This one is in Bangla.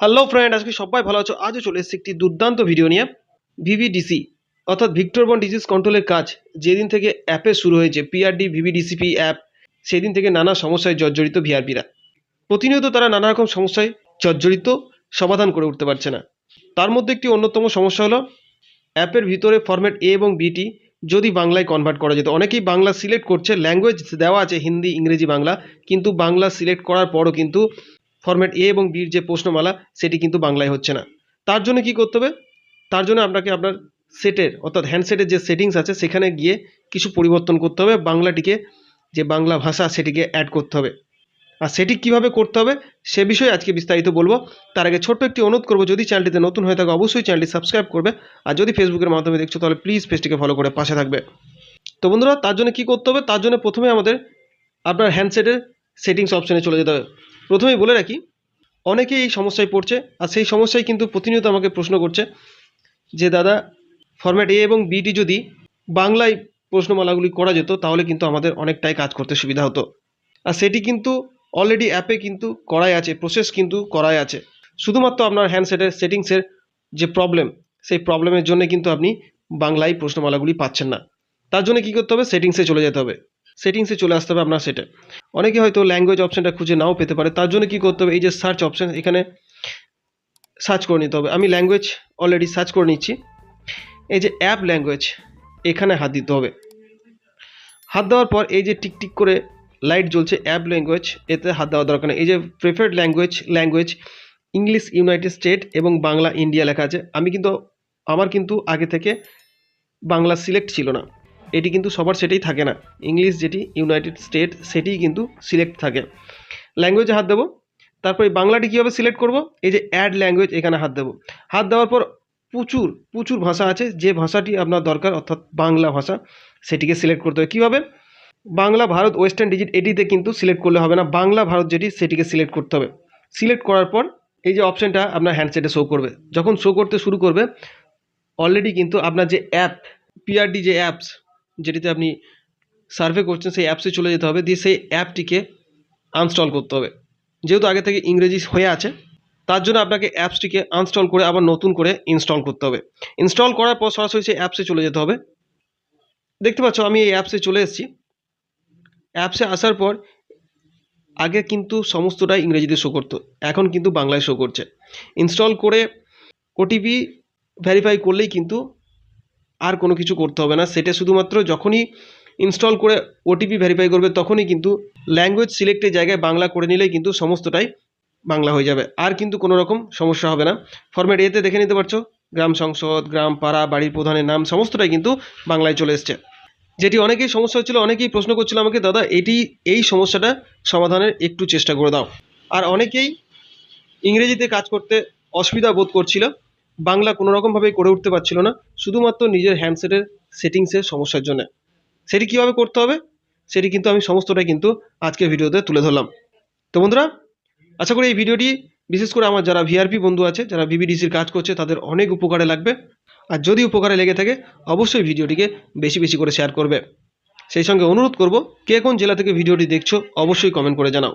হ্যালো ফ্রেন্ড আজকে সবাই ভালো আছো? আজও চলে এসেছি একটি দুর্দান্ত ভিডিও নিয়ে ভিভিডিসি অর্থাৎ ভিক্টরবন ডিজিজ কন্ট্রোলের কাজ। যেদিন থেকে অ্যাপে শুরু হয়েছে পিআরডি ভিভিডিসিপি অ্যাপ সেদিন থেকে নানা সমস্যায় জর্জরিত ভিআরপিরা প্রতিনিয়ত তারা নানা রকম সমস্যায় জর্জরিত, সমাধান করে উঠতে পারছে না। তার মধ্যে একটি অন্যতম সমস্যা হলো অ্যাপের ভিতরে ফরম্যাট এ এবং বিটি যদি বাংলায় কনভার্ট করা যেত। অনেকেই বাংলা সিলেক্ট করছে ল্যাঙ্গুয়েজ দেওয়া আছে, হিন্দি, ইংরেজি, বাংলা, কিন্তু বাংলা সিলেক্ট করার পরও কিন্তু ফরম্যাট এ এবং বির যে প্রশ্নমালা, সেটি কিন্তু বাংলায় হচ্ছে না। তার জন্য কি করতে হবে? তার জন্য আপনাকে আপনার সেটের, অর্থাৎ হ্যান্ডসেটের যে সেটিংস আছে, সেখানে গিয়ে কিছু পরিবর্তন করতে হবে। বাংলাটিকে, যে বাংলা ভাষা, সেটিকে অ্যাড করতে হবে। আর সেটি কীভাবে করতে হবে, সে বিষয়ে আজকে বিস্তারিত বলব। তার আগে ছোট্ট একটি অনুরোধ করব, যদি চ্যানেলটিতে নতুন হয়ে থাকে, অবশ্যই চ্যানেলটি সাবস্ক্রাইব করবে। আর যদি ফেসবুকের মাধ্যমে দেখছ, তাহলে প্লিজ পেজটিকে ফলো করে পাশে থাকবে। তো বন্ধুরা, তার জন্য কি করতে হবে? তার জন্য প্রথমে আমাদের আপনার হ্যান্ডসেটের সেটিংস অপশানে চলে যেতে হবে। প্রথমেই বলে রাখি, অনেকেই এই সমস্যায় পড়ছে আর সেই সমস্যায় কিন্তু প্রতিনিয়ত আমাকে প্রশ্ন করছে যে, দাদা ফরম্যাট এ এবং বিটি যদি বাংলায় প্রশ্নমালাগুলি করা যেত, তাহলে কিন্তু আমাদের অনেকটাই কাজ করতে সুবিধা হতো। আর সেটি কিন্তু অলরেডি অ্যাপে কিন্তু করাই আছে প্রসেস কিন্তু করাই আছে। শুধুমাত্র আপনার হ্যান্ডসেটের সেটিংসের যে প্রবলেম সেই প্রবলেমের জন্য কিন্তু আপনি বাংলায় প্রশ্নমালাগুলি পাচ্ছেন না। তার জন্য কী করতে হবে? সেটিংসে চলে যেতে হবে। সেটিংসে চলে আসতে হবে আপনার সেটে। অনেকে হয়তো ল্যাঙ্গুয়েজ অপশানটা খুঁজে নাও পেতে পারে, তার জন্য কী করতে হবে? এই যে সার্চ অপশান এখানে সার্চ করে নিতে হবে। আমি ল্যাঙ্গুয়েজ অলরেডি সার্চ করে নিচ্ছি। এই যে অ্যাপ ল্যাঙ্গুয়েজ এখানে হাত দিতে হবে। হাত দেওয়ার পর এই যে টিকটিক করে লাইট জ্বলছে অ্যাপ ল্যাঙ্গুয়েজ এতে হাত দেওয়া দরকার নেই। এই যে preferred language language English United State এবং বাংলা ইন্ডিয়া লেখা আছে। আমি কিন্তু, আমার কিন্তু আগে থেকে বাংলা সিলেক্ট ছিল না। এটি কিন্তু সবার সেটাই থাকে না। ইংলিশ যেটি ইউনাইটেড স্টেট সেটিই কিন্তু সিলেক্ট থাকে। ল্যাঙ্গুয়েজে হাত দেবো। তারপর এই বাংলাটি কীভাবে সিলেক্ট করব? এই যে অ্যাড ল্যাঙ্গুয়েজ এখানে হাত দেবো। হাত দেওয়ার পর প্রচুর প্রচুর ভাষা আছে। যে ভাষাটি আপনার দরকার, অর্থাৎ বাংলা ভাষা, সেটিকে সিলেক্ট করতে হবে। কীভাবে? বাংলা, ভারত ওয়েস্টার্ন ডিজিট এটিতে কিন্তু সিলেক্ট করলে হবে না। বাংলা, ভারত যেটি, সেটিকে সিলেক্ট করতে হবে। সিলেক্ট করার পর এই যে অপশানটা আপনার হ্যান্ডসেটে শো করবে। যখন শো করতে শুরু করবে অলরেডি কিন্তু আপনার যে অ্যাপ পিআরডি যে অ্যাপস যেটিতে আপনি সার্ভে করছেন, সেই অ্যাপসে চলে যেতে হবে। দিয়ে সেই অ্যাপটিকে আনস্টল করতে হবে। যেহেতু আগে থেকে ইংরেজি হয়ে আছে, তার জন্য আপনাকে অ্যাপসটিকে আনস্টল করে আবার নতুন করে ইনস্টল করতে হবে। ইনস্টল করার পর সরাসরি সেই অ্যাপসে চলে যেতে হবে। দেখতে পাচ্ছ, আমি এই অ্যাপসে চলে এসেছি। অ্যাপসে আসার পর আগে কিন্তু সমস্তটাই ইংরেজিতে শো করতো, এখন কিন্তু বাংলায় শো করছে। ইনস্টল করে ওটিপি ভেরিফাই করলেই কিন্তু আর কোনো কিছু করতে হবে না। সেটা শুধুমাত্র যখনই ইনস্টল করে ওটিপি ভেরিফাই করবে, তখনই কিন্তু ল্যাঙ্গুয়েজ সিলেক্টের জায়গায় বাংলা করে নিলেই কিন্তু সমস্তটাই বাংলা হয়ে যাবে। আর কিন্তু কোনো রকম সমস্যা হবে না। ফরম্যাট এতে দেখে নিতে পারছ, গ্রাম সংসদ, গ্রাম পাড়া, বাড়ির প্রধানের নাম, সমস্তটাই কিন্তু বাংলায় চলে এসছে। যেটি অনেকেই সমস্যা হচ্ছিল, অনেকেই প্রশ্ন করছিল আমাকে, দাদা, এটি, এই সমস্যাটা সমাধানের একটু চেষ্টা করে দাও। আর অনেকেই ইংরেজিতে কাজ করতে অসুবিধা বোধ করছিল। বাংলা কোনো রকমভাবেই করে উঠতে পারছিল না, শুধুমাত্র নিজের হ্যান্ডসেটের সেটিংসের সমস্যার জন্য। সেটি কীভাবে করতে হবে, সেটি কিন্তু আমি সমস্তটাই কিন্তু আজকের ভিডিওতে তুলে ধরলাম। তো বন্ধুরা, আশা করি এই ভিডিওটি, বিশেষ করে আমার যারা ভিআরপি বন্ধু আছে, যারা ভিভিডিসির কাজ করছে, তাদের অনেক উপকারে লাগবে। আর যদি উপকারে লেগে থাকে, অবশ্যই ভিডিওটিকে বেশি বেশি করে শেয়ার করবে। সেই সঙ্গে অনুরোধ করব, কে কোন জেলা থেকে ভিডিওটি দেখছ, অবশ্যই কমেন্ট করে জানাও।